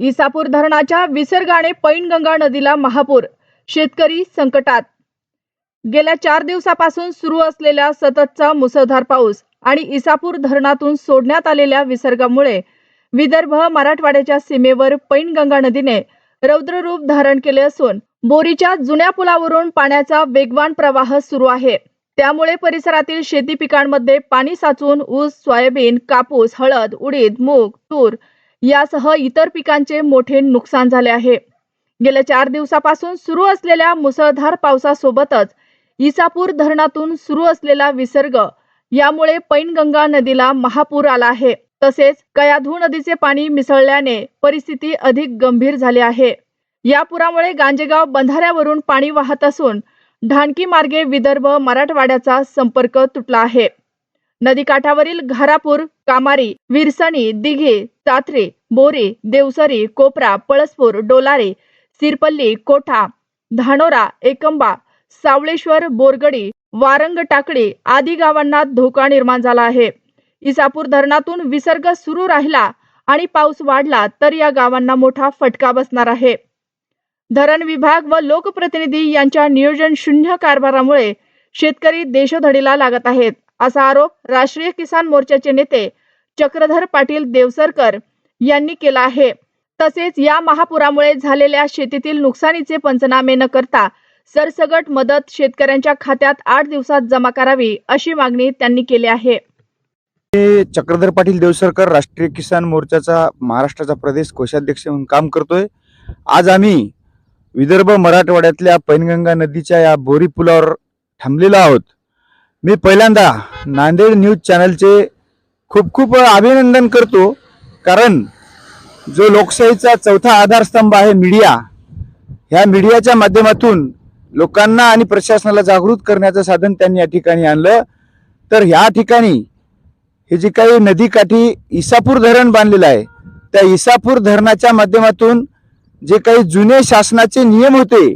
इसापूर धरणाच्या विसर्गाने पैनगंगा नदीला महापूर शेतकरी संकटात. गेल्या चार दिवसापासून सुरू असलेल्या सततचा मुसळधार पाऊस आणि इसापूर धरणातून सोडण्यात आलेल्या विसर्गामुळे विदर्भ मराठवाड्याच्या सीमेवर पैनगंगा नदीने रौद्ररूप धारण केले असून बोरीच्या जुन्या पुलावरून पाण्याचा वेगवान प्रवाह सुरू आहे. त्यामुळे परिसरातील शेती पिकांमध्ये पाणी साचून ऊस सोयाबीन कापूस हळद उडीद मूग तूर यासह इतर पिकांचे मोठे नुकसान झाले आहे. गेल्या चार दिवसापासून सुरू असलेल्या मुसळधार पावसासोबतच इसापूर धरणातून सुरू असलेला विसर्ग यामुळे पैनगंगा नदीला महापूर आला आहे. तसेच कयाधू नदीचे पाणी मिसळल्याने परिस्थिती अधिक गंभीर झाली आहे. या पुरामुळे गांजेगाव बंधाऱ्यावरून पाणी वाहत असून ढाणकी मार्गे विदर्भ मराठवाड्याचा संपर्क तुटला आहे. नदीकाठावरील घारापूर कामारी विरसणी दिघे चाथरे बोरी देवसरी कोपरा पळसपूर डोलारे सिरपल्ली कोठा धानोरा एकंबा सावळेश्वर बोरगडी वारंग टाकळी आदी गावांना धोका निर्माण झाला आहे. इसापूर धरणातून विसर्ग सुरू राहिला आणि पाऊस वाढला तर या गावांना मोठा फटका बसणार आहे. धरण विभाग व लोकप्रतिनिधी यांच्या नियोजन शून्य कारभारामुळे शेतकरी देशोधडीला लागत आहेत. असा आरोप राष्ट्रीय किसान मोर्चाचे नेते चक्रधर पाटील देवसरकर यांनी केला आहे. तसेच या महापुरामुळे झालेल्या शेतीतील नुकसानीचे पंचनामे न करता सरसगट मदत शेतकऱ्यांच्या खात्यात आठ दिवसात जमा करावी अशी मागणी त्यांनी केली आहे. चक्रधर पाटील देवसरकर राष्ट्रीय किसान मोर्चाचा महाराष्ट्राचा प्रदेश कोषाध्यक्ष म्हणून काम करतोय. आज आम्ही विदर्भ मराठवाड्यातल्या पैनगंगा नदीच्या या बोरी पुलावर थांबलेलो आहोत. मी पहिल्यांदा नांदेड न्यूज चॅनलचे खूप खूप अभिनंदन करतो कारण जो लोकशाहीचा चौथा आधारस्तंभ आहे मीडिया ह्या मीडियाच्या माध्यमातून लोकांना आणि प्रशासनाला जागृत करण्याचं साधन त्यांनी या ठिकाणी आणलं. तर ह्या ठिकाणी हे जे काही नदीकाठी इसापूर धरण बांधलेलं आहे त्या इसापूर धरणाच्या माध्यमातून जे काही जुने शासनाचे नियम होते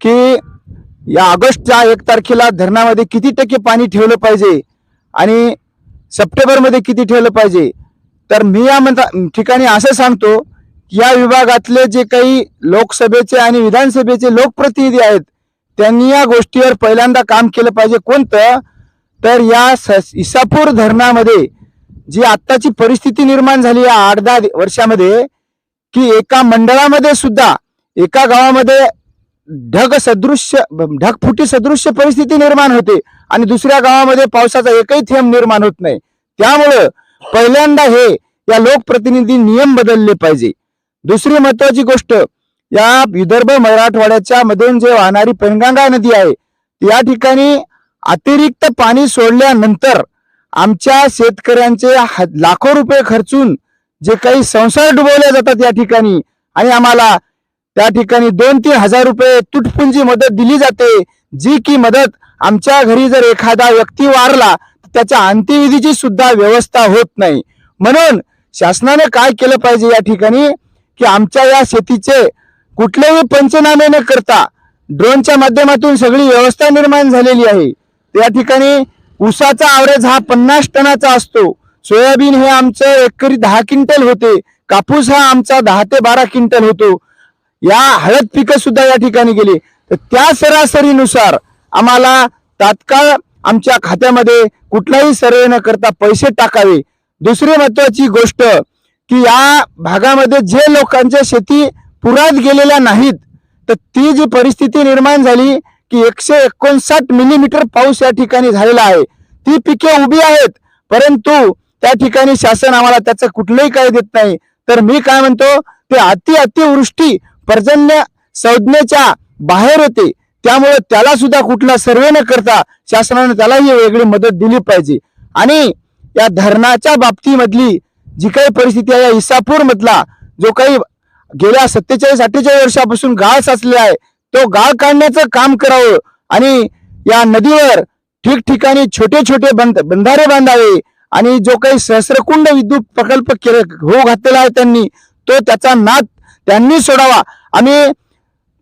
की या ऑगस्टच्या एक तारखेला धरणामध्ये किती टक्के पाणी ठेवलं पाहिजे आणि सप्टेंबरमध्ये किती ठेवलं पाहिजे? तर मी या म्हणता ठिकाणी असं सांगतो की या विभागातले जे काही लोकसभेचे आणि विधानसभेचे लोकप्रतिनिधी आहेत त्यांनी या गोष्टीवर पहिल्यांदा काम केलं पाहिजे. कोणतं? तर या स- इसापूर धरणामध्ये जी आत्ताची परिस्थिती निर्माण झाली या आठ दहा वर्षामध्ये की एका मंडळामध्ये सुद्धा एका गावामध्ये ढग सदृश्य ढगफुटी सदृश्य परिस्थिती निर्माण होते आणि दुसऱ्या गावामध्ये पावसाचा एकही थेंब निर्माण होत नाही. त्यामुळं पहिल्यांदा हे या लोकप्रतिनिधी नियम बदलले पाहिजे. दुसरी महत्वाची गोष्ट या विदर्भ मराठवाड्याच्या मधून जे वाहणारी पेनगंगा नदी आहे. या ठिकाणी अतिरिक्त पाणी सोडल्यानंतर आमच्या शेतकऱ्यांचे लाखो रुपये खर्चून जे काही संसार डुबवले जातात या ठिकाणी आणि आम्हाला त्या ठिकाणी दोन तीन हजार रुपये तुटपुंजी मदत दिली जाते जी की मदत आमच्या घरी जर एखादा व्यक्ती वारला तर त्याच्या अंत्यविधीची सुद्धा व्यवस्था होत नाही. म्हणून शासनाने काय केलं पाहिजे या ठिकाणी? की आमच्या या शेतीचे कुठलेही पंचनामे न करता ड्रोनच्या माध्यमातून सगळी व्यवस्था निर्माण झालेली आहे. त्या ठिकाणी ऊसाचा आवरेज हा पन्नास टनाचा असतो. सोयाबीन हे आमचं एकरी दहा क्विंटल होते. कापूस हा आमचा दहा ते बारा क्विंटल होतो. या हळद पिकं सुद्धा या ठिकाणी गेली. तर त्या सरासरीनुसार आम्हाला तात्काळ आमच्या खात्यामध्ये कुठलाही सर्वे न करता पैसे टाकावे. दुसरी महत्वाची गोष्ट की या भागामध्ये जे लोकांच्या शेती पुरात गेलेल्या नाहीत तर ती जी परिस्थिती निर्माण झाली की एकशे एकोणसाठ मिलीमीटर पाऊस या ठिकाणी झालेला आहे. ती पिके उभी आहेत परंतु त्या ठिकाणी शासन आम्हाला त्याचं कुठलंही काय देत नाही. तर मी काय म्हणतो ते अति अतिवृष्टी पर्जन्य संज्ञेच्या बाहेर होते. त्यामुळे त्याला सुद्धा कुठला सर्वे न करता शासनाने त्यालाही वेगळी मदत दिली पाहिजे. आणि या धरणाच्या बाबतीमधली जी काही परिस्थिती आहे या इसापूर मधला जो काही गेल्या सत्तेचाळीस अठ्ठेचाळीस वर्षापासून गाळ साचलेला आहे तो गाळ काढण्याचं काम करावं आणि या नदीवर ठिकठिकाणी छोटे छोटे बंध बंधारे बांधावे आणि जो काही सहस्रकुंड विद्युत प्रकल्प केले हो घातलेला आहे त्यांनी तो त्याचा नाद त्यांनी सोडावा. आम्ही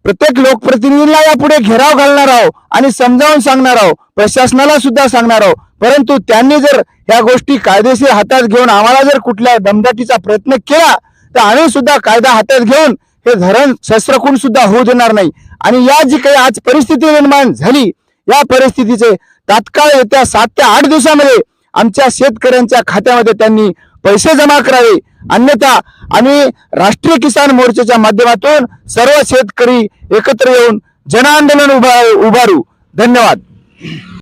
प्रत्येक लोकप्रतिनिधीला यापुढे घेराव घालणार आहोत आणि समजावून सांगणार आहोत. प्रशासनाला सुद्धा सांगणार आहोत. परंतु त्यांनी जर ह्या गोष्टी कायदेशीर हातात घेऊन आम्हाला जर कुठल्या दमदाटीचा प्रयत्न केला तर आम्ही सुद्धा कायदा हातात घेऊन हे धरण शस्त्रकून सुद्धा होऊ देणार नाही. आणि या जी काही आज परिस्थिती निर्माण झाली या परिस्थितीचे तात्काळ येत्या सात ते आठ दिवसामध्ये आमच्या शेतकऱ्यांच्या खात्यामध्ये त्यांनी पैसे जमा करावे. अन्यथा आम्ही राष्ट्रीय किसान मोर्चाच्या माध्यमातून सर्व शेतकरी एकत्र येऊन जनआंदोलन उभा उभारू. धन्यवाद.